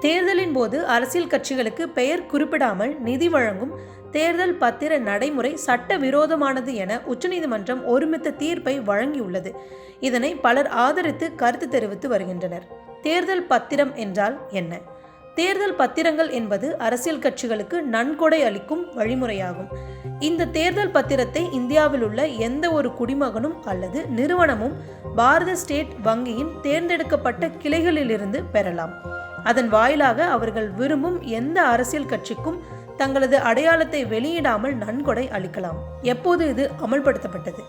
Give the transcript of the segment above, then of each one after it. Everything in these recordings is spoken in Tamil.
தேர்தலின் போது அரசியல் கட்சிகளுக்கு பெயர் குறிப்பிடாமல் நிதி வழங்கும் தேர்தல் பத்திர நடைமுறை சட்ட விரோதமானது என உச்சநீதிமன்றம் ஒருமித்த தீர்ப்பை வழங்கியுள்ளது. இதனை பலர் ஆதரித்து கருத்து தெரிவித்து வருகின்றனர். தேர்தல் பத்திரம் என்றால் என்ன? தேர்தல் பத்திரங்கள் என்பது அரசியல் கட்சிகளுக்கு நன்கொடை அளிக்கும் வழிமுறையாகும். இந்த தேர்தல் பத்திரத்தை இந்தியாவில் உள்ள எந்த ஒரு குடிமகனும் அல்லது நிறுவனமும் பாரத ஸ்டேட் வங்கியின் தேர்ந்தெடுக்கப்பட்ட கிளைகளிலிருந்து பெறலாம். அதன் வாயிலாக அவர்கள் விரும்பும் எந்த அரசியல் கட்சிக்கும் தங்களது அடையாளத்தை வெளியிடாமல் நன்கொடை அளிக்கலாம். எப்போது இது அமல்படுத்தப்பட்டது?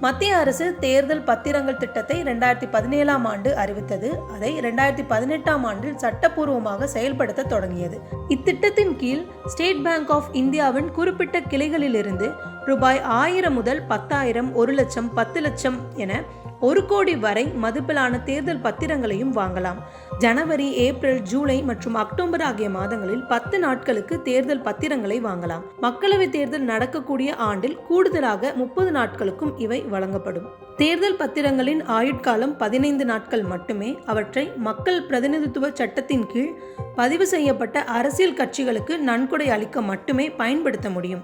மத்திய அரசு தேர்தல் பத்திரங்கள் திட்டத்தை ரெண்டாயிரத்தி பதினேழாம் ஆண்டு அறிவித்தது. அதை ரெண்டாயிரத்தி பதினெட்டாம் ஆண்டில் சட்டப்பூர்வமாக செயல்படுத்த தொடங்கியது. இத்திட்டத்தின் கீழ் ஸ்டேட் பேங்க் ஆஃப் இந்தியாவின் குறிப்பிட்ட கிளைகளிலிருந்து ரூபாய் ஆயிரம் முதல் பத்தாயிரம் ஒரு லட்சம் பத்து லட்சம் என ஒரு கோடி வரை மதிப்பிலான தேர்தல் பத்திரங்களையும் வாங்கலாம். ஜனவரி ஏப்ரல் ஜூலை மற்றும் அக்டோபர் ஆகிய மாதங்களில் பத்து நாட்களுக்கு தேர்தல் பத்திரங்களை வாங்கலாம். மக்களவை தேர்தல் நடக்கக்கூடிய ஆண்டில் கூடுதலாக முப்பது நாட்களுக்கும் இவை வழங்கப்படும். தேர்தல் பத்திரங்களின் ஆயுட்காலம் பதினைந்து நாட்கள் மட்டுமே. அவற்றை மக்கள் பிரதிநிதித்துவ சட்டத்தின் கீழ் பதிவு செய்யப்பட்ட அரசியல் கட்சிகளுக்கு நன்கொடை அளிக்க மட்டுமே பயன்படுத்த முடியும்.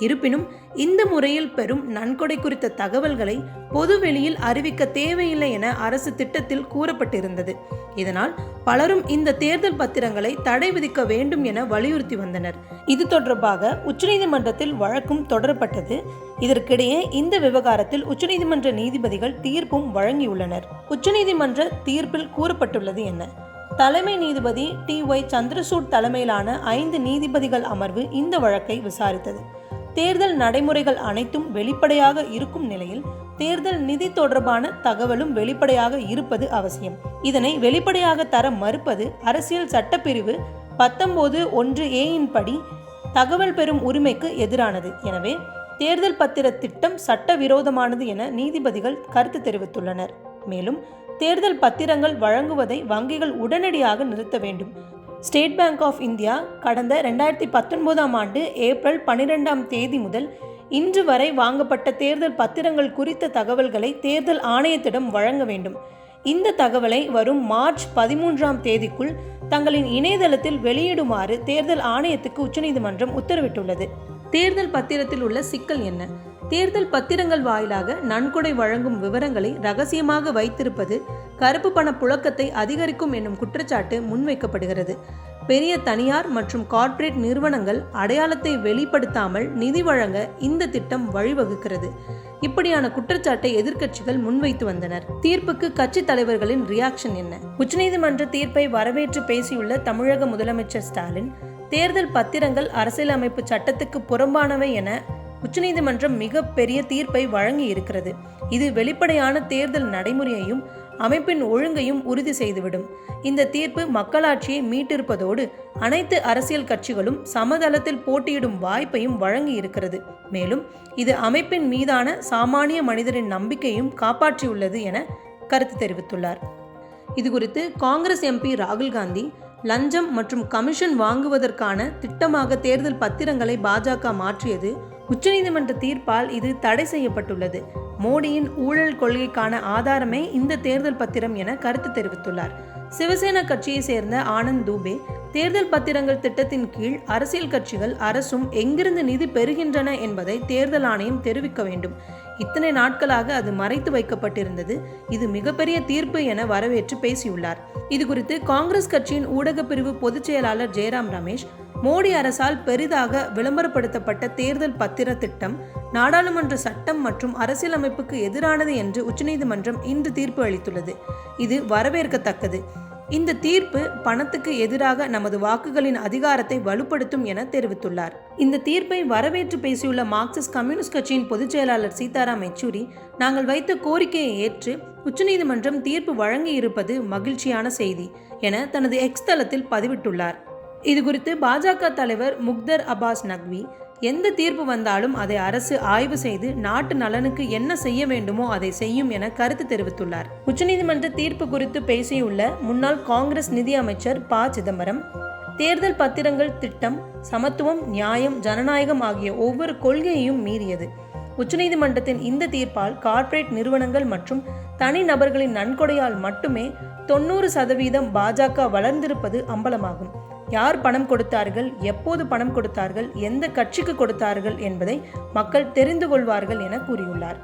இருப்பினும் இந்த முறையில் பெறும் நன்கொடை குறித்த தகவல்களை பொதுவெளியில் அறிவிக்க தேவையில்லை என அரசு திட்டத்தில் கூறப்பட்டிருந்தது. இதனால் பலரும் இந்த தேர்தல் பத்திரங்களை தடை விதிக்க வேண்டும் என வலியுறுத்தி வந்தனர். இது தொடர்பாக உச்சநீதிமன்றத்தில் வழக்கும் தொடரப்பட்டது. இதற்கிடையே இந்த விவகாரத்தில் உச்சநீதிமன்ற நீதிபதிகள் தீர்ப்பும் வழங்கியுள்ளனர். உச்சநீதிமன்ற தீர்ப்பில் கூறப்பட்டுள்ளது என்ன? தலைமை நீதிபதி டி ஒய் சந்திரசூட் தலைமையிலான ஐந்து நீதிபதிகள் அமர்வு இந்த வழக்கை விசாரித்தது. தேர்தல் நடைமுறைகள் அனைத்தும் வெளிப்படையாக இருக்கும் நிலையில் தேர்தல் நிதி தொடர்பான தகவலும் வெளிப்படையாக இருப்பது அவசியம். இதனை வெளிப்படையாக தர மறுப்பது அரசியல் சட்டப்பிரிவு பத்தொன்பது ஒன்று ஏயின் படி தகவல் பெறும் உரிமைக்கு எதிரானது. எனவே தேர்தல் பத்திர திட்டம் சட்டவிரோதமானது என நீதிபதிகள் கருத்து தெரிவித்துள்ளனர். மேலும் தேர்தல் பத்திரங்கள் வழங்குவதை வங்கிகள் உடனடியாக நிறுத்த வேண்டும். ஸ்டேட் பேங்க் ஆஃப் இந்தியா கடந்த ரெண்டாயிரத்தி பத்தொன்பதாம் ஆண்டு ஏப்ரல் பன்னிரெண்டாம் தேதி முதல் இன்று வரை வாங்கப்பட்ட தேர்தல் பத்திரங்கள் குறித்த தகவல்களை தேர்தல் ஆணையத்திடம் வழங்க வேண்டும். இந்த தகவலை வரும் மார்ச் பதிமூன்றாம் தேதிக்குள் தங்களின் இணையதளத்தில் வெளியிடுமாறு தேர்தல் ஆணையத்துக்கு உச்சநீதிமன்றம் உத்தரவிட்டுள்ளது. தேர்தல் பத்திரத்தில் உள்ள சிக்கல் என்ன? தேர்தல் பத்திரங்கள் வாயிலாக நன்கொடை வழங்கும் விவரங்களை ரகசியமாக வைத்திருப்பது கருப்பு பண புழக்கத்தை அதிகரிக்கும் என்னும் குற்றச்சாட்டு முன்வைக்கப்படுகிறது. பெரிய தனியார் மற்றும் கார்ப்பரேட் நிறுவனங்கள் அடையாளத்தை வெளிப்படுத்தாமல் நிதி வழங்க இந்த திட்டம் வழிவகுக்கிறது. இப்படியான குற்றச்சாட்டை எதிர்க்கட்சிகள் முன்வைத்து வந்தனர். தீர்ப்புக்கு கட்சி தலைவர்களின் ரியாக்ஷன் என்ன? உச்சநீதிமன்ற தீர்ப்பை வரவேற்று பேசியுள்ள தமிழக முதலமைச்சர் ஸ்டாலின் தேர்தல் பத்திரங்கள் அரசியலமைப்பு சட்டத்துக்கு புறம்பானவை என உச்சநீதிமன்றம் மிக பெரிய தீர்ப்பை வழங்கி இருக்கிறது. இது வெளிப்படையான தேர்தல் நடைமுறையையும் அமைப்பின் ஒழுங்கையும் உறுதி செய்துவிடும். இந்த தீர்ப்பு மக்களாட்சியை மீட்டிருப்பதோடு அனைத்து அரசியல் கட்சிகளும் சமதளத்தில் போட்டியிடும் வாய்ப்பையும் வழங்கி இருக்கிறது. மேலும் இது அமைப்பின் மீதான சாமானிய மனிதரின் நம்பிக்கையும் காப்பாற்றியுள்ளது என கருத்து தெரிவித்துள்ளார். இதுகுறித்து காங்கிரஸ் எம்பி ராகுல் காந்தி லஞ்சம் மற்றும் கமிஷன் வாங்குவதற்கான திட்டமாக தேர்தல் பத்திரங்களை பாஜக மாற்றியது உச்சநீதிமன்ற தீர்ப்பால் இது தடை செய்யப்பட்டுள்ளது. மோடியின் ஊழல் கொள்கைக்கான ஆதாரமே இந்த தேர்தல் பத்திரம் என கருத்து தெரிவித்துள்ளார். சிவசேனா கட்சியை சேர்ந்த ஆனந்த் தூபே தேர்தல் பத்திரங்கள் திட்டத்தின் கீழ் அரசியல் கட்சிகள் அரசும் எங்கிருந்து நிதி பெறுகின்றன என்பதை தேர்தல் ஆணையம் தெரிவிக்க வேண்டும். இத்தனை நாட்களாக அது மறைத்து வைக்கப்பட்டிருந்தது. இது மிகப்பெரிய தீர்ப்பு என வரவேற்று பேசியுள்ளார். இது குறித்து காங்கிரஸ் கட்சியின் ஊடகப் பிரிவு பொதுச் செயலாளர் ஜெயராம் ரமேஷ் மோடி அரசால் பெரிதாக விளம்பரப்படுத்தப்பட்ட தேர்தல் பத்திர திட்டம் நாடாளுமன்ற சட்டம் மற்றும் அரசியலமைப்புக்கு எதிரானது என்று உச்சநீதிமன்றம் இன்று தீர்ப்பு அளித்துள்ளது. இது வரவேற்கத்தக்கது. இந்த தீர்ப்பு பணத்துக்கு எதிராக நமது வாக்குகளின் அதிகாரத்தை வலுப்படுத்தும் என தெரிவித்துள்ளார். இந்த தீர்ப்பை வரவேற்று பேசியுள்ள மார்க்சிஸ்ட் கம்யூனிஸ்ட் கட்சியின் பொதுச் செயலாளர் சீதாராம் யெச்சூரி நாங்கள் வைத்த கோரிக்கையை ஏற்று உச்சநீதிமன்றம் தீர்ப்பு வழங்கியிருப்பது மகிழ்ச்சியான செய்தி என தனது எக்ஸ் தளத்தில் பதிவிட்டுள்ளார். இது குறித்து பாஜக தலைவர் முக்தர் அப்பாஸ் நக்வி எந்த தீர்ப்பு வந்தாலும் அதை அரசு ஆய்வு செய்து நாட்டு நலனுக்கு என்ன செய்ய வேண்டுமோ அதை செய்யும் என கருத்து தெரிவித்துள்ளார். உச்சநீதிமன்ற தீர்ப்பு குறித்து பேசியுள்ள முன்னாள் காங்கிரஸ் நிதி அமைச்சர் ப. சிதம்பரம் தேர்தல் பத்திரங்கள் திட்டம் சமத்துவம் நியாயம் ஜனநாயகம் ஆகிய ஒவ்வொரு கொள்கையையும் மீறியது. உச்சநீதிமன்றத்தின் இந்த தீர்ப்பால் கார்ப்பரேட் நிறுவனங்கள் மற்றும் தனி நபர்களின் நன்கொடையால் மட்டுமே தொண்ணூறு சதவீதம் பாஜக வளர்ந்திருப்பது அம்பலமாகும். யார் பணம் கொடுத்தார்கள் எப்போது பணம் கொடுத்தார்கள் எந்த கட்சிக்கு கொடுத்தார்கள் என்பதை மக்கள் தெரிந்து கொள்வார்கள் என கூறியுள்ளார்.